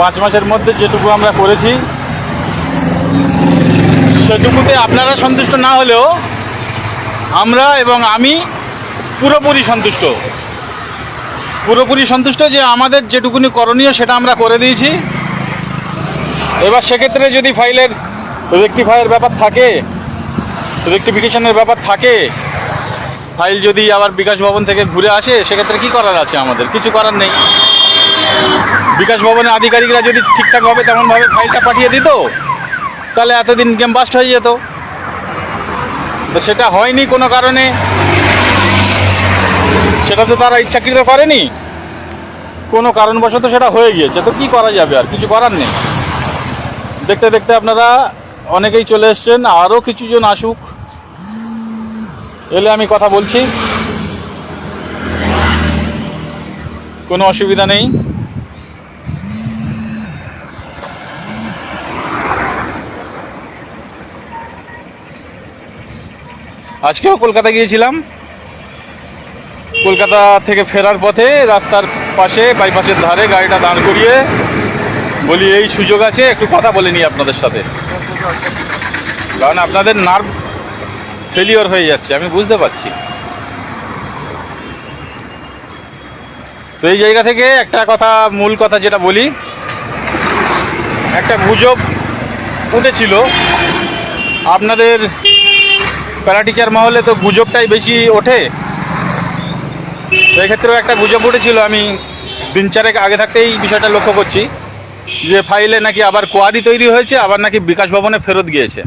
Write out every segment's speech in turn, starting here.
পাঁচ মাসের মধ্যে যেটুকু আমরা করেছি, সেটুকুতে আপনারা সন্তুষ্ট না হলেও আমরা এবং আমি পুরোপুরি সন্তুষ্ট। পুরোপুরি সন্তুষ্ট যে আমাদের যেটুকুনি করণীয় সেটা আমরা করে দিয়েছি। এবার সেক্ষেত্রে যদি ফাইলের রেক্টিফায়ার ব্যাপার থাকে, রেক্টিফিকেশনের ব্যাপার থাকে, ফাইল যদি আবার বিকাশ ভবন থেকে ঘুরে আসে, সেক্ষেত্রে কি করার আছে আমাদের? কিছু করার নেই। বিকাশ ভবনের আধিকারিকরা যদি ঠিকঠাকভাবে তেমনভাবে ফাইলটা পাঠিয়ে দিত, তাহলে এতদিন গেম বাস্ট হয়ে যেত। তো সেটা হয়নি কোনো কারণে। সেটা তো তারা ইচ্ছাকৃত করেনি। কোনো কারণবশত সেটা হয়ে গিয়েছে। তো কি করা যাবে আর? কিছু করার নেই। দেখতে দেখতে আপনারা অনেকেই চলে এসছেন আরও কিছুজন আসুক। এলে আমি কথা বলছি। কোনো অসুবিধা নেই। আজকেও কলকাতা গিয়েছিলাম। কলকাতা থেকে ফেরার পথে রাস্তার পাশে, বাইপাসের ধারে গাড়িটা দাঁড় করিয়ে বলি, এই সুযোগ আছে, একটু কথা বলে নিই আপনাদের সাথে। কারণ আপনাদের নার্ভ ফেলিওর হয়ে যাচ্ছে, আমি বুঝতে পারছি। তো এই জায়গা থেকে একটা কথা, মূল কথা যেটা বলি, একটা গুজব উঠেছিল। আপনাদের প্যারা টিচার মহলে তো গুজবটাই বেশি ওঠে। তো এক্ষেত্রেও একটা গুজব উঠেছিল, আমি দিন চারেক আগে থাকতেই বিষয়টা লক্ষ্য করছি যে ফাইলে নাকি আবার কোয়ারি তৈরি হয়েছে, আবার নাকি বিকাশ ভবনে ফেরত গিয়েছে।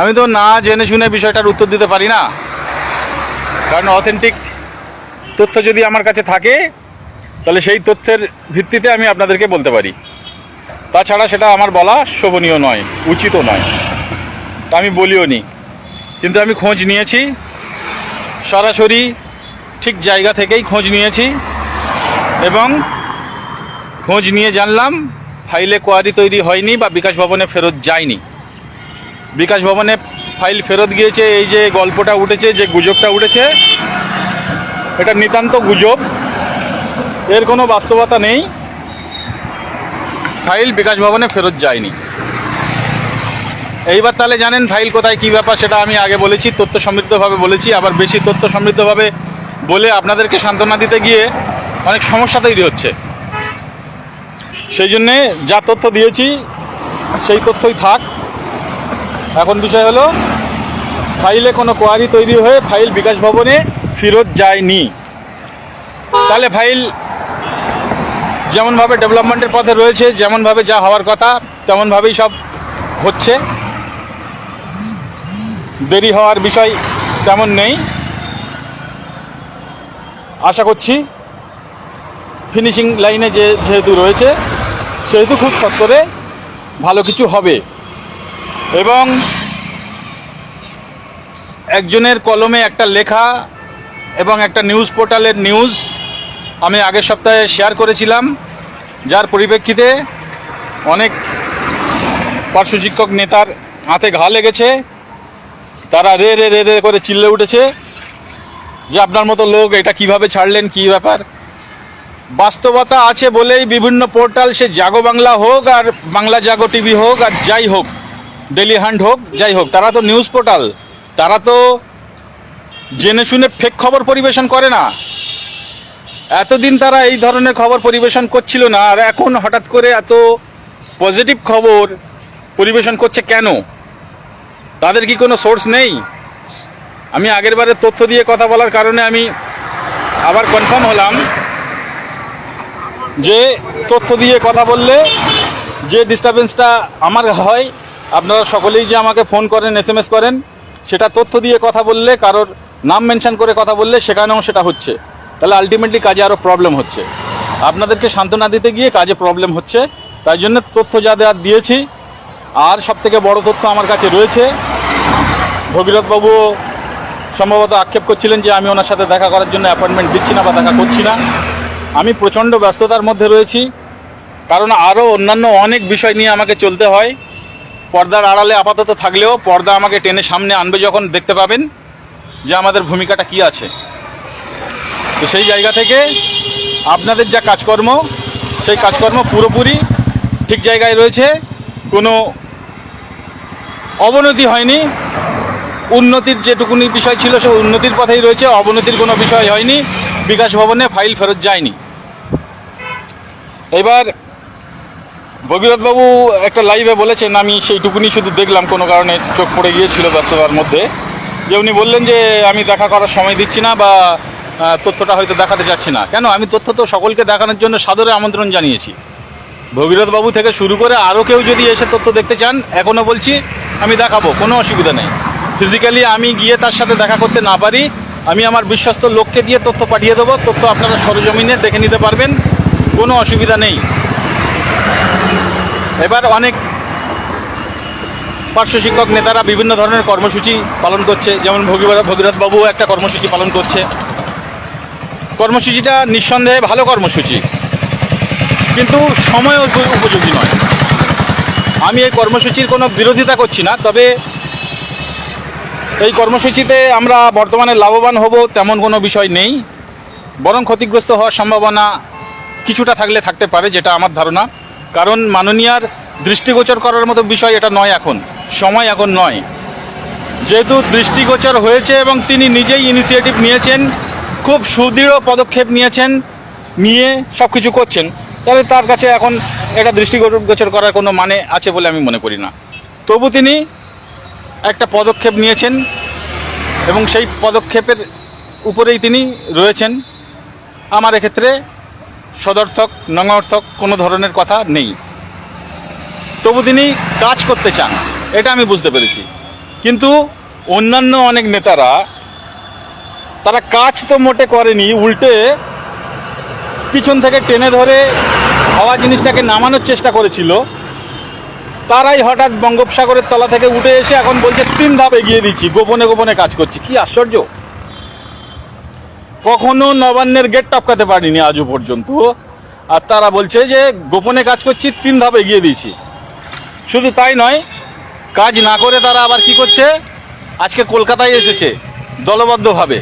আমি তো না জেনে শুনে বিষয়টার উত্তর দিতে পারি না। কারণ অথেন্টিক তথ্য যদি আমার কাছে থাকে, তাহলে সেই তথ্যের ভিত্তিতে আমি আপনাদেরকে বলতে পারি। তাছাড়া সেটা আমার বলা শোভনীয় নয়, উচিতও নয়। আমি বলিও নি। কিন্তু আমি খোঁজ নিয়েছি। সরাসরি ঠিক জায়গা থেকেই খোঁজ নিয়েছি এবং খোঁজ নিয়ে জানলাম, ফাইলে কোয়ারি তৈরি হয়নি বা বিকাশ ভবনে ফেরত যায়নি। বিকাশ ভবনে ফাইল ফেরত গিয়েছে, এই যে গল্পটা উঠেছে, যে গুজবটা উঠেছে, এটা নিতান্ত গুজব। এর কোনো বাস্তবতা নেই। ফাইল বিকাশ ভবনে ফেরত যায়নি। এইবার তাহলে জানেন ফাইল কোথায়, কী ব্যাপার সেটা আমি আগে বলেছি তথ্য সমৃদ্ধভাবে বলেছি। আবার বেশি তথ্য সমৃদ্ধভাবে বলে আপনাদেরকে সান্ত্বনা দিতে গিয়ে অনেক সমস্যা তৈরি হচ্ছে। সেই জন্যে যা তথ্য দিয়েছি, সেই তথ্যই থাক। এখন বিষয় হলো, ফাইলে কোনো কোয়ারি তৈরি হয়ে ফাইল বিকাশ ভবনে ফেরত যায়নি। তাহলে ফাইল যেমনভাবে ডেভেলপমেন্টের পথে রয়েছে, যেমনভাবে যা হওয়ার কথা, তেমনভাবেই সব হচ্ছে। দেরি হওয়ার বিষয় তেমন নেই। আশা করছি ফিনিশিং লাইনে যে যেহেতু রয়েছে, সেহেতু খুব সত্তরে ভালো কিছু হবে। এবং একজনের কলমে একটা লেখা এবং একটা নিউজ পোর্টালের নিউজ আমি আগের সপ্তাহে শেয়ার করেছিলাম, যার পরিপ্রেক্ষিতে অনেক পার্শ্ব শিক্ষক নেতার হাতে ঘা লেগেছে। তারা রে রে রে রে করে চিল্লে উঠেছে যে আপনার মতো লোক এটা কীভাবে ছাড়লেন, কি ব্যাপার? বাস্তবতা আছে বলেই বিভিন্ন পোর্টাল, সে জাগো বাংলা হোক আর বাংলা জাগো টিভি হোক আর যাই হোক ডেলি হান্ট হোক, যাই হোক, তারা তো নিউজ পোর্টাল, তারা তো জেনে শুনে ফেক খবর পরিবেশন করে না। এতদিন তারা এই ধরনের খবর পরিবেশন করছিল না, আর এখন হঠাৎ করে এত পজিটিভ খবর পরিবেশন করছে কেন? তাদের কি কোনো সোর্স নেই? আমি আগের বারে তথ্য দিয়ে কথা বলার কারণে আমি আবার কনফার্ম হলাম যে তথ্য দিয়ে কথা বললে যে ডিস্টারবেন্সটা আমার হয়, আপনারা সকলেই যে আমাকে ফোন করেন এস এম এস করেন, সেটা তথ্য দিয়ে কথা বললে, কারোর নাম মেনশন করে কথা বললে সেখানেও সেটা হচ্ছে। তাহলে আলটিমেটলি কাজে আরও প্রবলেম হচ্ছে। আপনাদেরকে সান্ত্বনা দিতে গিয়ে কাজে প্রবলেম হচ্ছে। তাই জন্য তথ্য যা দেওয়ার দিয়েছি আর সব থেকে বড় তথ্য আমার কাছে রয়েছে, ভগীরথবাবু সম্ভবত আক্ষেপ করছিলেন যে আমি ওনার সাথে দেখা করার জন্য অ্যাপয়েন্টমেন্ট দিচ্ছি না বা দেখা করছি না। আমি প্রচণ্ড ব্যস্ততার মধ্যে রয়েছি, কারণ আরও অন্যান্য অনেক বিষয় নিয়ে আমাকে চলতে হয়। পর্দার আড়ালে আপাতত থাকলেও পর্দা আমাকে টেনে সামনে আনবে যখন দেখতে পাবেন যে আমাদের ভূমিকাটা কি আছে। তো সেই জায়গা থেকে আপনাদের যা কাজকর্ম, সেই কাজকর্ম পুরোপুরি ঠিক জায়গায় রয়েছে। কোনো অবনতি হয়নি। উন্নতির যেটুকুনি বিষয় ছিল সে উন্নতির পথেই রয়েছে, অবনতির কোনো বিষয় হয়নি। বিকাশ ভবনে ফাইল ফেরত যায়নি। এবার ভগীরথবাবু একটা লাইভে বলেছেন, আমি সেইটুকুনি শুধু দেখলাম, কোনো কারণে চোখ পড়ে গিয়েছিল ব্যস্ততার মধ্যে। যে উনি বললেন যে, আমি দেখা করার সময় দিচ্ছি না বা তথ্যটা হয়তো দেখাতে চাচ্ছি না। কেন? আমি তথ্য তো সকলকে দেখানোর জন্য সাদরে আমন্ত্রণ জানিয়েছি। ভগীরথবাবু থেকে শুরু করে আরও কেউ যদি এসে তথ্য দেখতে চান এখনও বলছি, আমি দেখাবো, কোনো অসুবিধা নেই। ফিজিক্যালি আমি গিয়ে তার সাথে দেখা করতে না পারি। আমি আমার বিশ্বস্ত লোককে দিয়ে তথ্য পাঠিয়ে দেবো, তথ্য আপনারা সরজমিনে দেখে নিতে পারবেন, কোনো অসুবিধা নেই। এবার অনেক পার্শ্ব শিক্ষক নেতারা বিভিন্ন ধরনের কর্মসূচি পালন করছে, যেমন ভগীরথ ভগীরথবাবু একটা কর্মসূচি পালন করছে। কর্মসূচিটা নিঃসন্দেহে ভালো কর্মসূচি। কিন্তু সময় উপ- উপযোগী নয়। আমি এই কর্মসূচির কোনো বিরোধিতা করছি না, তবে এই কর্মসূচিতে আমরা বর্তমানে লাভবান হব তেমন কোনো বিষয় নেই। বরং ক্ষতিগ্রস্ত হওয়ার সম্ভাবনা কিছুটা থাকলে থাকতে পারে, যেটা আমার ধারণা। কারণ মাননীয়ার দৃষ্টিগোচর করার মতো বিষয় এটা নয় এখন, সময় এখন নয়। যেহেতু দৃষ্টিগোচর হয়েছে এবং তিনি নিজেই ইনিশিয়েটিভ নিয়েছেন, খুব সুদৃঢ় পদক্ষেপ নিয়েছেন, নিয়ে সব কিছু করছেন। তাহলে তার কাছে এখন এটা দৃষ্টিগোচর করার কোনো মানে আছে বলে আমি মনে করি না। তবু তিনি একটা পদক্ষেপ নিয়েছেন এবং সেই পদক্ষেপের উপরেই তিনি রয়েছেন। আমার এক্ষেত্রে সদর্থক নঙার্থক কোনো ধরনের কথা নেই। তবু তিনি কাজ করতে চান, এটা আমি বুঝতে পেরেছি। কিন্তু অন্যান্য অনেক নেতারা, তারা কাজ তো মোটে করেনি, উল্টে পিছন থেকে টেনে ধরে হওয়া জিনিসটাকে নামানোর চেষ্টা করেছিল। তারাই হঠাৎ বঙ্গোপসাগরের তলা থেকে উঠে এসে এখন বলছে, তিন ধাপ এগিয়ে দিচ্ছি গোপনে গোপনে কাজ করছি। কি আশ্চর্য! কখনো নবান্নের গেট টপকাতে পারিনি আজও পর্যন্ত। আর তারা বলছে যে, গোপনে কাজ করছি, তিন ধাপ এগিয়ে দিয়েছি। শুধু তাই নয়, কাজ না করে তারা আবার কি করছে? আজকে কলকাতায় এসেছে, দলবদ্ধভাবে।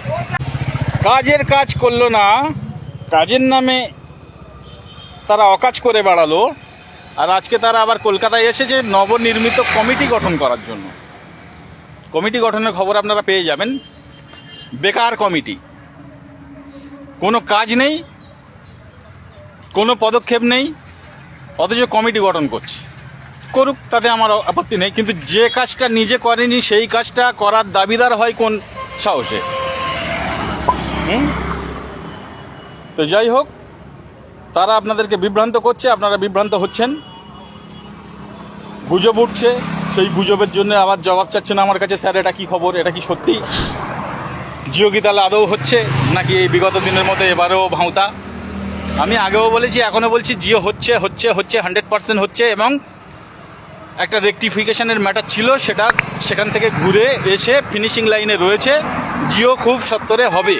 কাজের কাজ করল না, কাজের নামে তারা অকাজ করে বেড়ালো। আর আজকে তারা আবার কলকাতায় এসেছে নবনির্মিত কমিটি গঠন করার জন্য। কমিটি গঠনের খবর আপনারা পেয়ে যাবেন। বেকার কমিটি। কোনো কাজ নেই, কোনো পদক্ষেপ নেই, অথচ কমিটি গঠন করছে। করুক, তাতে আমার আপত্তি নেই, কিন্তু যে কাজটা নিজে করেনি, সেই কাজটা করার দাবিদার হয় কোন সাহসে? হুম? তো যাই হোক তারা আপনাদেরকে বিভ্রান্ত করছে, আপনারা বিভ্রান্ত হচ্ছেন। গুজব উঠছে, সেই গুজবের জন্য আবার জবাব চাচ্ছেন আমার কাছে, স্যার, এটা কি খবর? এটা কি সত্যি? জিও কি তাহলে আদৌ হচ্ছে? নাকি বিগত দিনের মতো এবারেও ভাঁওতা? আমি আগেও বলেছি, এখনও বলছি, জিও হচ্ছে হচ্ছে হচ্ছে, হান্ড্রেড পার্সেন্ট হচ্ছে এবং একটা রেকটিফিকেশনের ম্যাটার ছিল, সেটা সেখান থেকে ঘুরে এসে ফিনিশিং লাইনে রয়েছে। জিও খুব সত্তরে হবে।